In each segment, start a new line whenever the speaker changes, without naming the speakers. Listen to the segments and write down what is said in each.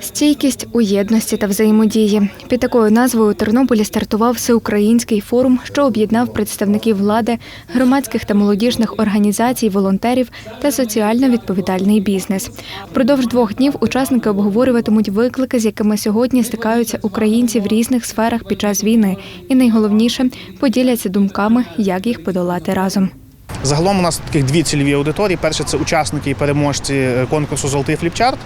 Стійкість у єдності та взаємодії. Під такою назвою у Тернополі стартував всеукраїнський форум, що об'єднав представників влади, громадських та молодіжних організацій, волонтерів та соціально відповідальний бізнес. Впродовж двох днів учасники обговорюватимуть виклики, з якими сьогодні стикаються українці в різних сферах під час війни, і найголовніше поділяться думками, як їх подолати разом.
Загалом у нас таких дві цільові аудиторії. Перше це учасники і переможці е, конкурсу Золотий фліпчарт.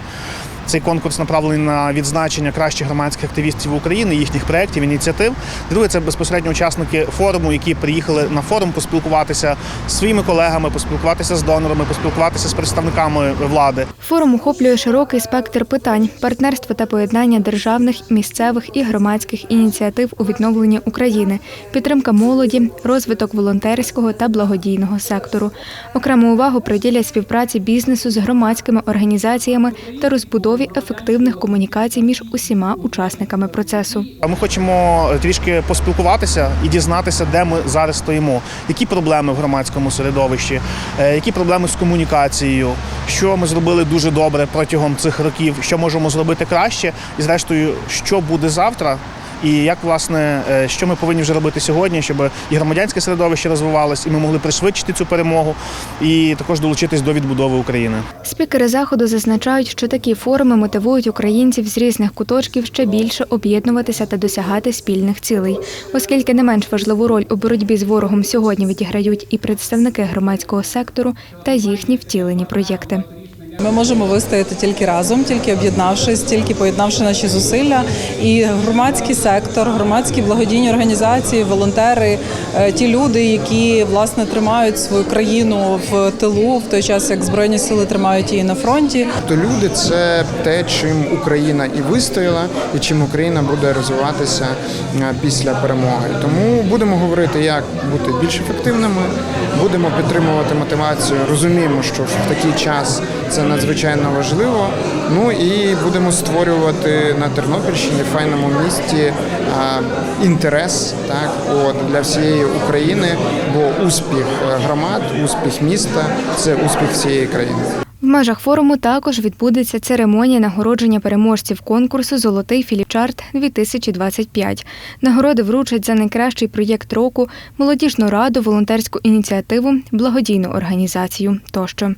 Цей конкурс направлений на відзначення кращих громадських активістів України, їхніх проєктів, ініціатив. Друге, це безпосередньо учасники форуму, які приїхали на форум поспілкуватися з своїми колегами, поспілкуватися з донорами, поспілкуватися з представниками влади.
Форум охоплює широкий спектр питань: партнерство та поєднання державних, місцевих і громадських ініціатив у відновленні України, підтримка молоді, розвиток волонтерського та благодійного сектору. Окрему увагу приділять співпраці бізнесу з громадськими організаціями та розбудові ефективних комунікацій між усіма учасниками процесу.
Ми хочемо трішки поспілкуватися і дізнатися, де ми зараз стоїмо, які проблеми в громадському середовищі, е, які проблеми з комунікацією, що ми зробили дуже добре протягом цих років, що можемо зробити краще, і зрештою, що буде завтра. І як власне, е, що ми повинні вже робити сьогодні, щоб і громадянське середовище розвивалось, і ми могли пришвидшити цю перемогу, і також долучитись до відбудови України.
Спікери заходу зазначають, що такі форуми мотивують українців з різних куточків ще більше об'єднуватися та досягати спільних цілей, оскільки не менш важливу роль у боротьбі з ворогом сьогодні відіграють і представники громадського сектору та їхні втілені проєкти.
Ми можемо вистояти тільки разом, тільки об'єднавшись, тільки поєднавши наші зусилля. І громадський сектор, громадські благодійні організації, волонтери, е, ті люди, які власне тримають свою країну в тилу, в той час як збройні сили тримають її на фронті.
То люди це те, чим Україна і вистояла, і чим Україна буде розвиватися е, після перемоги. Тому будемо говорити, як бути більш ефективними, будемо підтримувати мотивацію. Розуміємо, що в такий час це надзвичайно важливо. Ну і будемо створювати на Тернопільщині, файному місті, інтерес так от для всієї України. Бо успіх е, громад, успіх міста це успіх всієї країни.
В межах форуму також відбудеться церемонія нагородження переможців конкурсу Золотий філіпчарт 2025 Нагороди вручать за найкращий проєкт року, молодіжну раду, волонтерську ініціативу, благодійну організацію тощо.